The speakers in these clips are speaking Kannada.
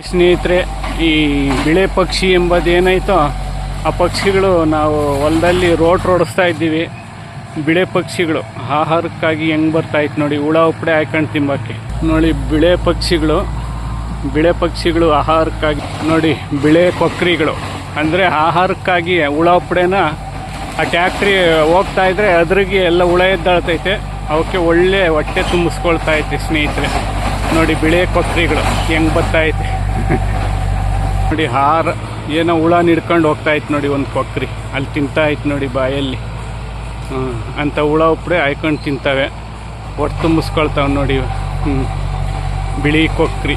ಸ್ನೇಹಿತರೆ, ಈ ಬಿಳೆ ಪಕ್ಷಿ ಎಂಬುದೇನಾಯ್ತೋ ಆ ಪಕ್ಷಿಗಳು ನಾವು ಹೊಲದಲ್ಲಿ ರೋಟ್ ರೋಡಿಸ್ತಾ ಇದ್ದೀವಿ. ಬಿಳೆ ಪಕ್ಷಿಗಳು, ಆಹಾರಕ್ಕಾಗಿ ಹೆಂಗೆ ಬರ್ತಾ ಇತ್ತು ನೋಡಿ, ಹುಳ ಉಪ್ಪಡೆ ಹಾಕೊಂಡು ತಿಂಬಕ್ಕೆ. ನೋಡಿ, ಬಿಳೆ ಪಕ್ಷಿಗಳು ಬಿಳೆ ಪಕ್ಷಿಗಳು ಆಹಾರಕ್ಕಾಗಿ, ನೋಡಿ, ಬಿಳೆ ಕೊಕ್ರಿಗಳು. ಅಂದರೆ ಆಹಾರಕ್ಕಾಗಿ ಹುಳ ಉಪ್ಪಡೆನ ಆ ಟ್ಯಾಕ್ಟ್ರಿ ಹೋಗ್ತಾ ಇದ್ರೆ ಅದ್ರಿಗೆ ಎಲ್ಲ ಹುಳ ಎದ್ದಾಳ್ತೈತೆ. ಅವಕ್ಕೆ ಒಳ್ಳೆ ಹೊಟ್ಟೆ ತುಂಬಿಸ್ಕೊಳ್ತಾ ಐತೆ ಸ್ನೇಹಿತರೆ. ನೋಡಿ ಬಿಳೆ ಕೊಕ್ಕರಿಗಳು. ಹೆಂಗೆ ಬರ್ತಾ ಐತೆ ನೋಡಿ ಹಾರ ಏನೋ ಹುಳ ನಿಡ್ಕೊಂಡು ಹೋಗ್ತಾ ಇತ್ತು ನೋಡಿ ಒಂದು ಕೊಕ್ರಿ ಅಲ್ಲಿ ತಿಂತಾ ಐತೆ ನೋಡಿ ಬಾಯಲ್ಲಿ. ಅಂತ ಹುಳ ಉಪ್ಪಡೆ ಹಾಯ್ಕೊಂಡು ತಿಂತವೆ. ಹೊಟ್ಟೆ ತುಂಬಿಸ್ಕೊಳ್ತಾವೆ ನೋಡಿ ಹ್ಞೂ ಬಿಳಿ ಕೊಕ್ರಿ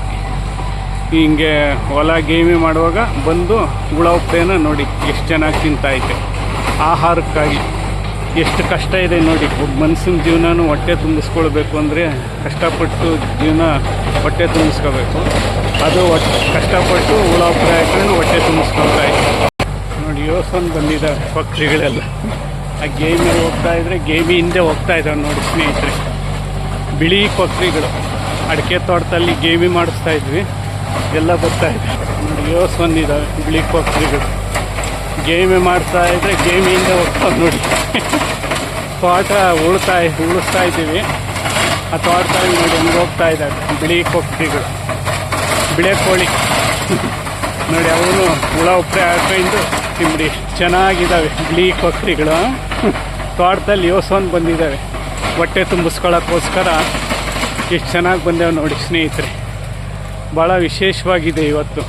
ಹಿಂಗೆ ಹೊಲ ಗೇಮಿ ಮಾಡುವಾಗ ಬಂದು ಹುಳ ಉಪ್ಪೇನ ನೋಡಿ ಎಷ್ಟು ಚೆನ್ನಾಗಿ ತಿಂತಾ ಐತೆ ಆಹಾರಕ್ಕಾಗಿ. ಎಷ್ಟು ಕಷ್ಟ ಇದೆ ನೋಡಿ. ಮನ್ಸಿನ ಜೀವನನೂ ಹೊಟ್ಟೆ ತುಂಬಿಸ್ಕೊಳ್ಬೇಕು ಅಂದರೆ ಕಷ್ಟಪಟ್ಟು ಜೀವನ ಹೊಟ್ಟೆ ತುಂಬಿಸ್ಕೋಬೇಕು ಅದು ಕಷ್ಟಪಟ್ಟು ಹುಳ ಉಪ್ಪೆ ಹಾಕೊಂಡು ಹೊಟ್ಟೆ ತುಂಬಿಸ್ಕೊಳ್ತಾ ನೋಡಿ, ಯೋಸನ್ ಬಂದಿದ್ದಾವೆ ಪಕ್ಷಿಗಳೆಲ್ಲ. ಆ ಗೇಮಲ್ಲಿ ಹೋಗ್ತಾ ಇದ್ರೆ ಗೇಮಿ ಹಿಂದೆ ಹೋಗ್ತಾ ಇದ್ದಾವೆ ನೋಡಿ ಸ್ನೇಹಿತರೆ. ಬಿಳಿ ಪಕ್ಷಿಗಳು. ಅಡಿಕೆ ತೋಟದಲ್ಲಿ ಗೇಮಿ ಮಾಡಿಸ್ತಾ ಇದ್ವಿ. ಎಲ್ಲ ಬರ್ತಾ ನೋಡಿ ಯೋಸ್ ಬಂದಿದ್ದಾವೆ ಬಿಳಿ ಪಕ್ಷಿಗಳು. ಗೇಮಿ ಮಾಡ್ತಾ ಇದ್ರೆ ಗೇಮಿಂದ ಹೋಗ್ತಾವೆ ನೋಡಿ. ತೋಟ ಉಳ್ತಾ ಉಳಿಸ್ತಾ ಇದ್ದೀವಿ. ಆ ತೋಟದಲ್ಲಿ ನೋಡಿ ಹಂಗೆ ಹೋಗ್ತಾ ಇದ್ದಾರೆ. ಬಿಳಿ ಕೊಕ್ಕಿಗಳು. ಬಿಳೆ ಕೋಳಿ. ನೋಡಿ ಅವನು ಹುಳ ಉಪ್ಪೆ ಹಾಕೊಂಡು ತಿಂಬಿಡಿ ಚೆನ್ನಾಗಿದ್ದಾವೆ ಬಿಳಿ ಕೊಕ್ರಿಗಳು ತೋಟದಲ್ಲಿ ಯೋಸೋನ್ ಬಂದಿದ್ದಾವೆ. ಹೊಟ್ಟೆ ತುಂಬಿಸ್ಕೊಳ್ಳೋಕ್ಕೋಸ್ಕರ ಎಷ್ಟು ಚೆನ್ನಾಗಿ ಬಂದೇವೆ ನೋಡಿ ಸ್ನೇಹಿತರೆ. ಭಾಳ ವಿಶೇಷವಾಗಿದೆ ಇವತ್ತು.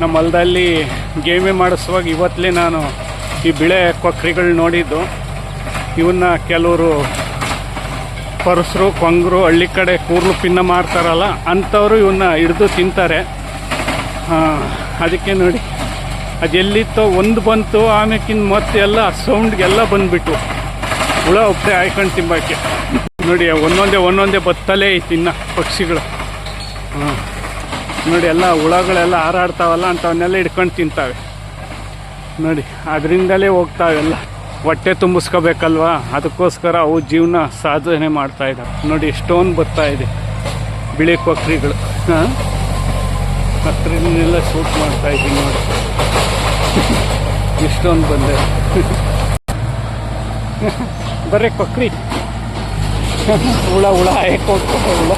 ನಮ್ಮ ಹೊಲದಲ್ಲಿ ಗೇಮೆ ಮಾಡಿಸುವಾಗ ಇವತ್ತಲೇ ನಾನು ಈ ಬಿಳೆ ಕೊಕ್ರಿಗಳು ನೋಡಿದ್ದು. ಇವನ್ನ ಕೆಲವರು ಪರಸರು, ಕೊಂಗರು, ಹಳ್ಳಿ ಕಡೆ ಕೂರ್ಲು ಪಿನ್ನ ಮಾಡ್ತಾರಲ್ಲ ಅಂಥವರು ಇವನ್ನ ಹಿಡಿದು ತಿಂತಾರೆ. ಅದಕ್ಕೆ ನೋಡಿ, ಅದು ಎಲ್ಲಿತ್ತೋ ಒಂದು ಬಂತು, ಆಮೇಕಿನ ಮತ್ತೆ ಎಲ್ಲ ಸೌಂಡ್ಗೆಲ್ಲ ಬಂದುಬಿಟ್ಟು ಹುಳ ಉಪ್ಪೆ ಹಾಯ್ಕೊಂಡು ತಿಂಬಕ್ಕೆ ನೋಡಿ ಒಂದೊಂದೇ ಒಂದೊಂದೇ ಬತ್ತಲೇ ಇತ್ತು ಇನ್ನು ಪಕ್ಷಿಗಳು. ಹಾಂ ನೋಡಿ, ಎಲ್ಲ ಹುಳಗಳೆಲ್ಲ ಹಾರಾಡ್ತಾವಲ್ಲ ಅಂಥವನ್ನೆಲ್ಲ ಹಿಡ್ಕೊಂಡು ತಿಂತಾವೆ. ನೋಡಿ, ಅದರಿಂದಲೇ ಹೋಗ್ತಾವೆಲ್ಲ. ಹೊಟ್ಟೆ ತುಂಬಿಸ್ಕೋಬೇಕಲ್ವಾ? ಅದಕ್ಕೋಸ್ಕರ ಅವು ಜೀವನ ಸಾಧನೆ ಮಾಡ್ತಾ ಇದ್ದಾವೆ ನೋಡಿ, ಎಷ್ಟೊಂದು ಬರ್ತಾ ಇದೆ ಬಿಳಿ ಕೊಕ್ರಿಗಳು. ಹಾಂ? ಶೂಟ್ ಮಾಡ್ತಾ ಇದ್ದೀನಿ ನೋಡಿ. ಎಷ್ಟೊಂದು ಬಂದೆ. ಬರ್ರಿ ಕೊಕ್ರಿ. ಹುಳ ಹುಳ ಹೇಗೆ ಹುಳ.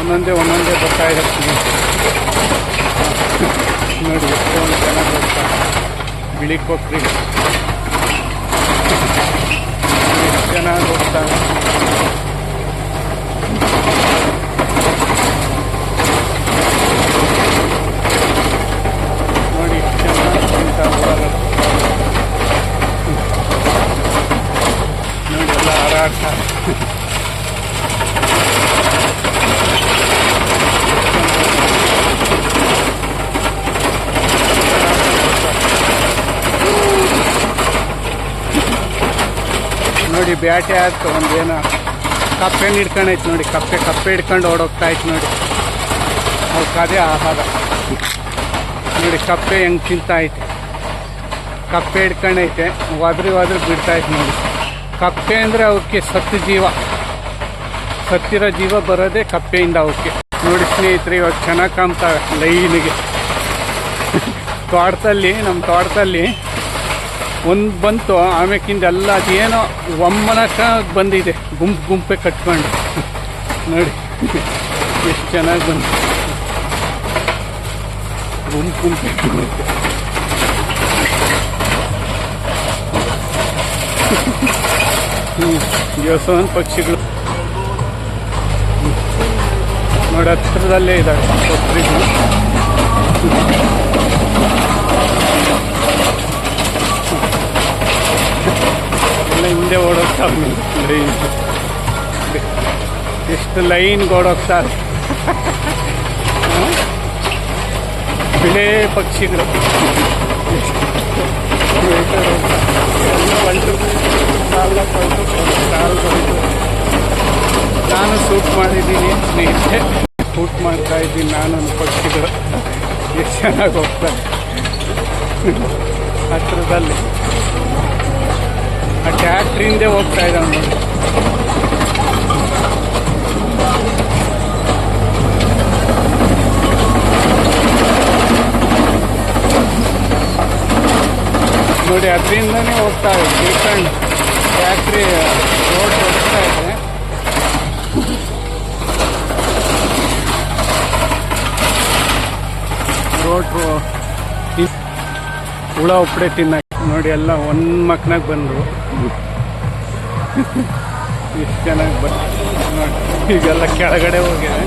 ಒಂದೊಂದೇ ಒಂದೊಂದೇ ಬರ್ತಾ ಇದೆ ನೋಡಿ ಎಷ್ಟೊಂದು ಚೆನ್ನಾಗಿ ಬರ್ತಾ ಬಿಳಿ ಕೊಕ್ರಿ ಎಷ್ಟು ಚೆನ್ನಾಗಿ ಹೋಗ್ತಾವೆ ನೋಡಿ ಎಷ್ಟು ಚೆನ್ನಾಗಿ ತಿಂತಾವೆ ಹುಳಗಳು. ನೋಡಿ ಎಲ್ಲ ಹಾರಾಡ್ತಾರೆ ನೋಡಿ ಬ್ಯಾಟೆ ಆಯ್ತು ಏನೋ ಕಪ್ಪೆ ಹಿಡ್ಕೊಂಡೈತೆ ನೋಡಿ, ಕಪ್ಪೆ ಕಪ್ಪೆ ಹಿಡ್ಕೊಂಡು ಓಡೋಗ್ತಾ ಇತ್ತು ನೋಡಿ ಅದೇ ಆಹಾರ. ನೋಡಿ, ಕಪ್ಪೆ ಹೆಂಗೆ ತಿಂತಾ ಐತೆ ಕಪ್ಪೆ ಹಿಡ್ಕೊಂಡೈತೆ ಒದ್ರಿ ಒದ್ರಿ ಬಿಡ್ತಾ ಇತ್ತು ನೋಡಿ. ಕಪ್ಪೆ ಅಂದರೆ ಅವಕ್ಕೆ ಸತ್ತು ಜೀವ. ಸತ್ತಿರೋ ಜೀವ ಬರೋದೇ ಕಪ್ಪೆಯಿಂದ ಅವಕ್ಕೆ ನೋಡಿ ಸ್ನೇಹಿತರೆ, ಇವಾಗ ಚೆನ್ನಾಗಿ ಕಾಣ್ತಾವೆ ಲೈನಿಗೆ. ತೋಟದಲ್ಲಿ, ನಮ್ಮ ತೋಟದಲ್ಲಿ ಒಂದು ಬಂತು ಆಮೇಕಿಂದ ಎಲ್ಲ ಅದೇನೋ ಒಮ್ಮನಕ ಬಂದಿದೆ. ಗುಂಪು ಗುಂಪೆ ಕಟ್ಕೊಂಡು. ನೋಡಿ, ಎಷ್ಟು ಚೆನ್ನಾಗಿ ಬಂತು. ಗುಂಪು ಗುಂಪೆ. ಹ್ಮ್ ಪಕ್ಷಿಗಳು. ನೋಡಿ, ಹತ್ರದಲ್ಲೇ ಇದ್ದಾವೆ ಕೊಕ್ಕರಿಗಳು ಎಲ್ಲ ಹಿಂದೆ ಓಡೋಗ್ತಾವೆ ಲೈನ್ ಎಷ್ಟು ಲೈನ್ಗೆ ಓಡೋಗ್ತಾರೆ ಬಿಳೆ ಪಕ್ಷಿಗಳು ನಾನು ಶೂಟ್ ಮಾಡಿದ್ದೀನಿ ಸ್ನೇಹಿತರೆ ಶೂಟ್ ಮಾಡ್ತಾ ಇದ್ದೀನಿ ನಾನು ಪಕ್ಷಿಗಳು ಎಷ್ಟು ಚೆನ್ನಾಗಿ ಹೋಗ್ತಾರೆ ಹತ್ರದಲ್ಲಿ ಆ ಟ್ಯಾಕ್ಟ್ರಿಂದ ಹೋಗ್ತಾ ಇದ್ದಾನೆ ನೋಡಿ. ನೋಡಿ, ಅದರಿಂದನೇ ಹೋಗ್ತಾ ಇದೆ ಡಿಫ್ರೆಂಟ್ ಫ್ಯಾಕ್ಟ್ರಿ ರೋಡ್ ಹೋಗ್ತಾ ಇದೆ ರೋಡ್ ಹುಳ ಉಪ್ಪಡೆ ತಿನ್ನಕ್ಕೆ. ನೋಡಿ ಎಲ್ಲ ಒಂದು ಮಕ್ನಾಗ ಬಂದರು. ಎಷ್ಟು ಚೆನ್ನಾಗಿ ಬಂದು ನೋಡಿ, ಈಗೆಲ್ಲ ಕೆಳಗಡೆ ಹೋಗಿದೆ.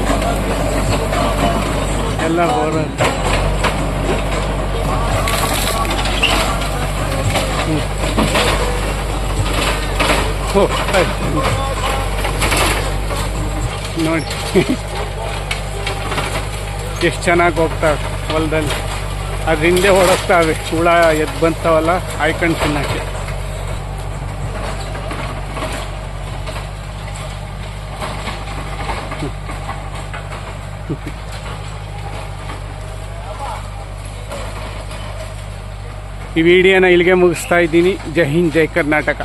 ಎಲ್ಲ ಬೋರ್. ನೋಡಿ. ಎಷ್ಟು ಚೆನ್ನಾಗಿ ಹೋಗ್ತಾರೆ ಹೊಲದಲ್ಲಿ. ಅದ್ರ ಹಿಂದೆ ಓಡಿಸ್ತಾವೆ ಹುಳ ಎದ್ದು ಬಂತಾವಲ್ಲ ಆಯ್ಕೊಂಡು ತಿನ್ನಕ್ಕೆ. ಈ ವಿಡಿಯೋನ ಇಲ್ಲಿಗೆ ಮುಗಿಸ್ತಾ ಇದ್ದೀನಿ. ಜೈ ಹಿಂದ್, ಜೈ ಕರ್ನಾಟಕ.